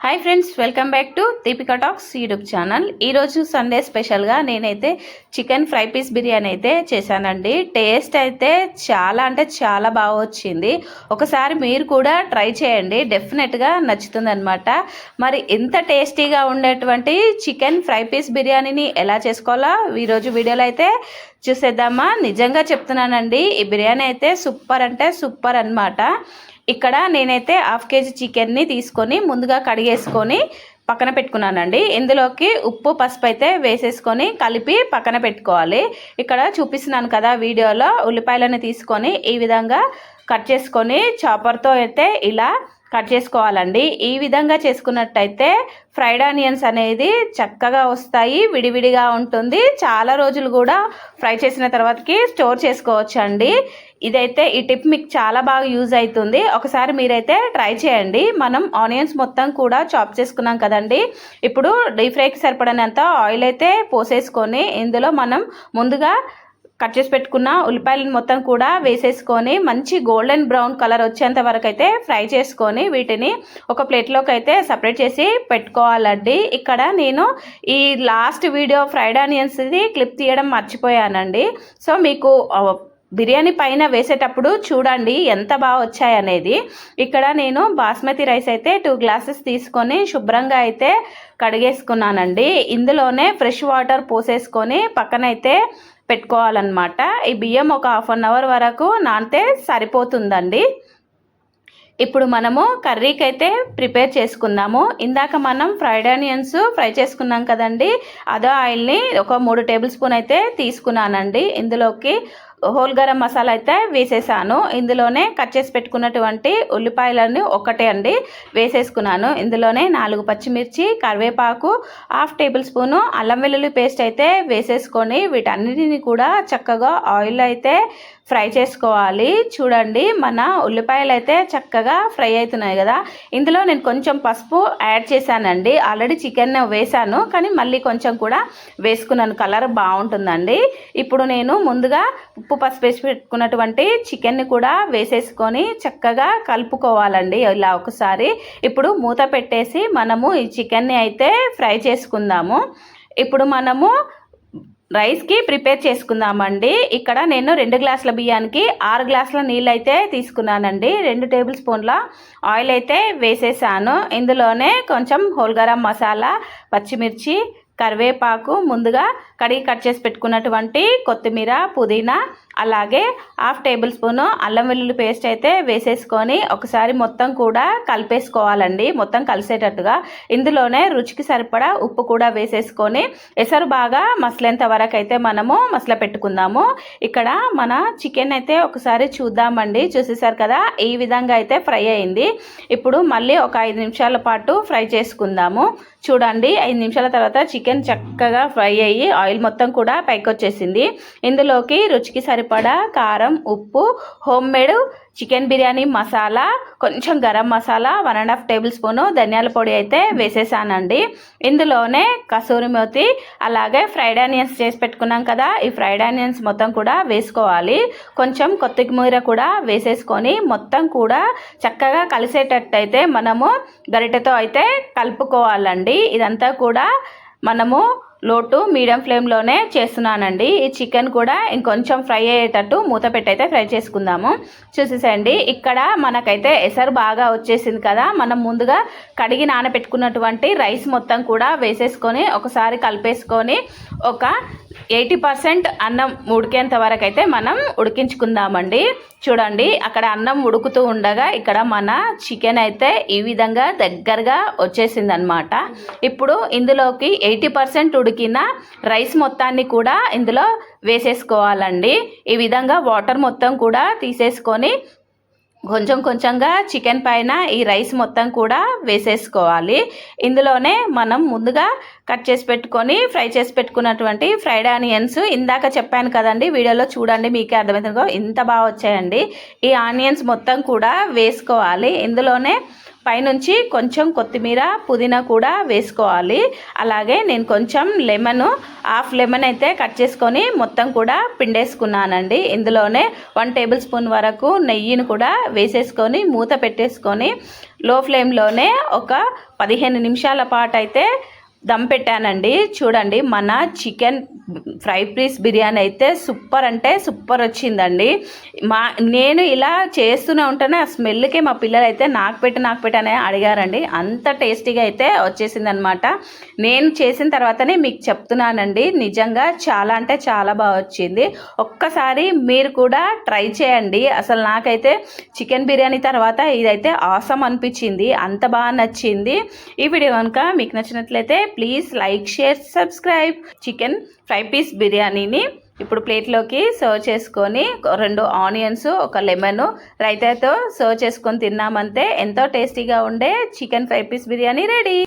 Hi friends welcome back to Deepika talks YouTube channel ఈరోజు Sunday స్పెషల్గా నేనైతే chicken fry piece biryani అయితే చేశానండి. టేస్ట్ అయితే చాలా అంటే చాలా బాగా వచ్చింది. ఒకసారి మీరు కూడా ట్రై చేయండి. డెఫినెట్గా నచ్చుతుందనమాట మరి ఎంత టేస్టీగా ఉండేటువంటి చికెన్ ఫ్రై పీస్ బిర్యానీని ఎలా చేసుకోవాలో ఈరోజు వీడియోలో అయితే చూసేద్దామా. నిజంగా చెప్తున్నానండి ఈ బిర్యానీ అయితే సూపర్ అంటే సూపర్ అన్నమాట. ఇక్కడ నేనైతే హాఫ్ కేజీ చికెన్ని తీసుకొని ముందుగా కడిగేసుకొని పక్కన పెట్టుకున్నానండి. ఇందులోకి ఉప్పు పసుపు అయితే వేసేసుకొని కలిపి పక్కన పెట్టుకోవాలి. ఇక్కడ చూపిస్తున్నాను కదా వీడియోలో ఉల్లిపాయలను తీసుకొని ఈ విధంగా కట్ చేసుకొని చాపర్తో అయితే ఇలా కట్ చేసుకోవాలండి. ఈ విధంగా చేసుకున్నట్టయితే ఫ్రైడ్ ఆనియన్స్ అనేది చక్కగా వస్తాయి విడివిడిగా ఉంటుంది. చాలా రోజులు కూడా ఫ్రై చేసిన తర్వాతకి స్టోర్ చేసుకోవచ్చు అండి ఇదైతే ఈ టిప్ మీకు చాలా బాగా యూజ్ అవుతుంది ఒకసారి మీరైతే ట్రై చేయండి. మనం ఆనియన్స్ మొత్తం కూడా చాప్ చేసుకున్నాం కదండి. ఇప్పుడు డీప్ ఫ్రైకి సరిపడినంత ఆయిల్ అయితే పోసేసుకొని ఇందులో మనం ముందుగా కట్ చేసి పెట్టుకున్న ఉల్లిపాయలను మొత్తం కూడా వేసేసుకొని మంచి గోల్డెన్ బ్రౌన్ కలర్ వచ్చేంత వరకు అయితే ఫ్రై చేసుకొని వీటిని ఒక ప్లేట్లోకి అయితే సపరేట్ చేసి పెట్టుకోవాలండి. ఇక్కడ నేను ఈ లాస్ట్ వీడియో ఫ్రైడ్ ఆనియన్స్ది క్లిప్ తీయడం మర్చిపోయానండి. సో మీకు బిర్యానీ పైన వేసేటప్పుడు చూడండి ఎంత బాగా వచ్చాయనేది. ఇక్కడ నేను బాస్మతి రైస్ అయితే టూ గ్లాసెస్ తీసుకొని శుభ్రంగా అయితే కడిగేసుకున్నానండి. ఇందులోనే ఫ్రెష్ వాటర్ పోసేసుకొని పక్కనైతే పెట్టుకోవాలన్నమాట. ఈ బియ్యం ఒక హాఫ్ అన్ అవర్ వరకు నానితే సరిపోతుందండి. ఇప్పుడు మనము కర్రీకి అయితే ప్రిపేర్ చేసుకుందాము. ఇందాక మనం ఫ్రైడ్ ఆనియన్స్ ఫ్రై చేసుకున్నాం కదండి. అదో ఆయిల్ని ఒక మూడు టేబుల్ స్పూన్ అయితే తీసుకున్నానండి. ఇందులోకి హోల్ గరం మసాలా అయితే వేసేసాను. ఇందులోనే కట్ చేసి పెట్టుకున్నటువంటి ఉల్లిపాయలని ఒక్కటే అండి వేసేసుకున్నాను. ఇందులోనే నాలుగు పచ్చిమిర్చి కరివేపాకు హాఫ్ టేబుల్ స్పూను అల్లం వెల్లుల్లి పేస్ట్ అయితే వేసేసుకొని వీటన్నిటిని కూడా చక్కగా ఆయిల్ అయితే ఫ్రై చేసుకోవాలి. చూడండి మన ఉల్లిపాయలు అయితే చక్కగా ఫ్రై అవుతున్నాయి కదా. ఇందులో నేను కొంచెం పసుపు యాడ్ చేశానండి. ఆల్రెడీ చికెన్ వేశాను కానీ మళ్ళీ కొంచెం కూడా వేసుకున్నాను. కలర్ బాగుంటుందండి. ఇప్పుడు నేను ముందుగా ఉప్పు పసుపు వేసి పెట్టుకున్నటువంటి చికెన్ని కూడా వేసేసుకొని చక్కగా కలుపుకోవాలండి. ఇలా ఒకసారి ఇప్పుడు మూత పెట్టేసి మనము ఈ చికెన్ని అయితే ఫ్రై చేసుకుందాము. ఇప్పుడు మనము రైస్కి ప్రిపేర్ చేసుకుందామండి. ఇక్కడ నేను రెండు గ్లాసుల బియ్యానికి ఆరు గ్లాసుల నీళ్ళు అయితే తీసుకున్నానండి. రెండు టేబుల్ స్పూన్ల ఆయిల్ అయితే వేసేసాను. ఇందులోనే కొంచెం హోల్గరం మసాలా పచ్చిమిర్చి కరివేపాకు ముందుగా కడిగి కట్ చేసి పెట్టుకున్నటువంటి కొత్తిమీర పుదీనా అలాగే హాఫ్ టేబుల్ స్పూను అల్లం వెల్లుల్లి పేస్ట్ అయితే వేసేసుకొని ఒకసారి మొత్తం కూడా కలిపేసుకోవాలండి. మొత్తం కలిసేటట్టుగా ఇందులోనే రుచికి సరిపడా ఉప్పు కూడా వేసేసుకొని ఎసరు బాగా మసలేంత వరకు అయితే మనము మసల పెట్టుకుందాము. ఇక్కడ మన చికెన్ అయితే ఒకసారి చూద్దామండి. చూసేసారు కదా ఈ విధంగా అయితే ఫ్రై అయింది. ఇప్పుడు మళ్ళీ ఒక ఐదు నిమిషాల పాటు ఫ్రై చేసుకుందాము. చూడండి ఐదు నిమిషాల తర్వాత చికెన్ చక్కగా ఫ్రై అయ్యి ఆయిల్ మొత్తం కూడా పైకి వచ్చేసింది ఇందులోకి రుచికి సరిపడా కారం ఉప్పు home made chicken biryani masala కొంచెం garam masala one and half tablespoon ధనియాల పొడి అయితే వేసేసానండి. ఇందులోనే కసూరి మేతి అలాగే ఫ్రైడ్ ఆనియన్స్ చేసి పెట్టుకున్నాం కదా ఈ ఫ్రైడ్ ఆనియన్స్ మొత్తం కూడా వేసుకోవాలి. కొంచెం కొత్తిమీర కూడా వేసేసుకొని మొత్తం కూడా చక్కగా కలిసేటట్టయితే మనము గరిటెతో అయితే కలుపుకోవాలండి. ఇదంతా కూడా మనము లోటు మీడియం ఫ్లేమ్లోనే చేస్తున్నానండి. ఈ చికెన్ కూడా ఇంకొంచెం ఫ్రై అయ్యేటట్టు మూత పెట్టయితే ఫ్రై చేసుకుందాము. చూసేసండి ఇక్కడ మనకైతే ఎసరు బాగా వచ్చేసింది కదా. మనం ముందుగా కడిగి నానబెట్టుకున్నటువంటి రైస్ మొత్తం కూడా వేసేసుకొని ఒకసారి కలిపేసుకొని ఒక ఎయిటీ పర్సెంట్ అన్నం ఉడికేంత వరకు అయితే మనం ఉడికించుకుందామండి. చూడండి అక్కడ అన్నం ఉడుకుతూ ఉండగా ఇక్కడ మన చికెన్ అయితే ఈ విధంగా దగ్గరగా వచ్చేసింది ఇప్పుడు ఇందులోకి ఎయిటీ పర్సెంట్ ఉడికిన రైస్ మొత్తాన్ని కూడా ఇందులో వేసేసుకోవాలండి. ఈ విధంగా వాటర్ మొత్తం కూడా తీసేసుకొని కొంచెం కొంచెంగా చికెన్ పైన ఈ రైస్ మొత్తం కూడా వేసేసుకోవాలి. ఇందులోనే మనం ముందుగా కట్ చేసి పెట్టుకొని ఫ్రై చేసి పెట్టుకున్నటువంటి ఫ్రైడ్ ఆనియన్స్ ఇందాక చెప్పాను కదండి వీడియోలో చూడండి మీకే అర్థమవుతుంది ఇంత బాగా వచ్చాయండి. ఈ ఆనియన్స్ మొత్తం కూడా వేసుకోవాలి. ఇందులోనే పైనుంచి కొంచెం కొత్తిమీర పుదీనా కూడా వేసుకోవాలి. అలాగే నేను కొంచెం లెమన్ హాఫ్ లెమన్ అయితే కట్ చేసుకొని మొత్తం కూడా పిండేసుకున్నానండి. ఇందులోనే వన్ టేబుల్ స్పూన్ వరకు నెయ్యిని కూడా వేసేసుకొని మూత పెట్టేసుకొని లో ఫ్లేమ్లోనే ఒక పదిహేను నిమిషాల పాటు అయితే దమ్ పెట్టానండి. చూడండి మన చికెన్ ఫ్రై పీస్ బిర్యానీ అయితే సూపర్ అంటే సూపర్ వచ్చిందండి. మా నేను ఇలా చేస్తూనే ఉంటేనే. ఆ స్మెల్కి మా పిల్లలు అయితే నాకు పెట్టి నాకు పెట్టి అని అడిగారండి. అంత టేస్టీగా అయితే వచ్చేసింది అనమాట నేను చేసిన తర్వాతనే మీకు చెప్తున్నానండి. నిజంగా చాలా అంటే చాలా బాగా వచ్చింది. ఒక్కసారి మీరు కూడా ట్రై చేయండి. అసలు నాకైతే చికెన్ బిర్యానీ తర్వాత ఇదైతే ఆసం అనిపించింది. అంత బాగా నచ్చింది. ఈ వీడియో కనుక మీకు నచ్చినట్లయితే please like share subscribe chicken fry piece బిర్యానీని ఇప్పుడు ప్లేట్లోకి సర్వ్ చేసుకొని రెండు ఆనియన్స్ ఒక లెమన్ రైతాతో సర్వ్ చేసుకొని తిన్నామంటే ఎంతో టేస్టీగా ఉండే chicken fry piece biryani ready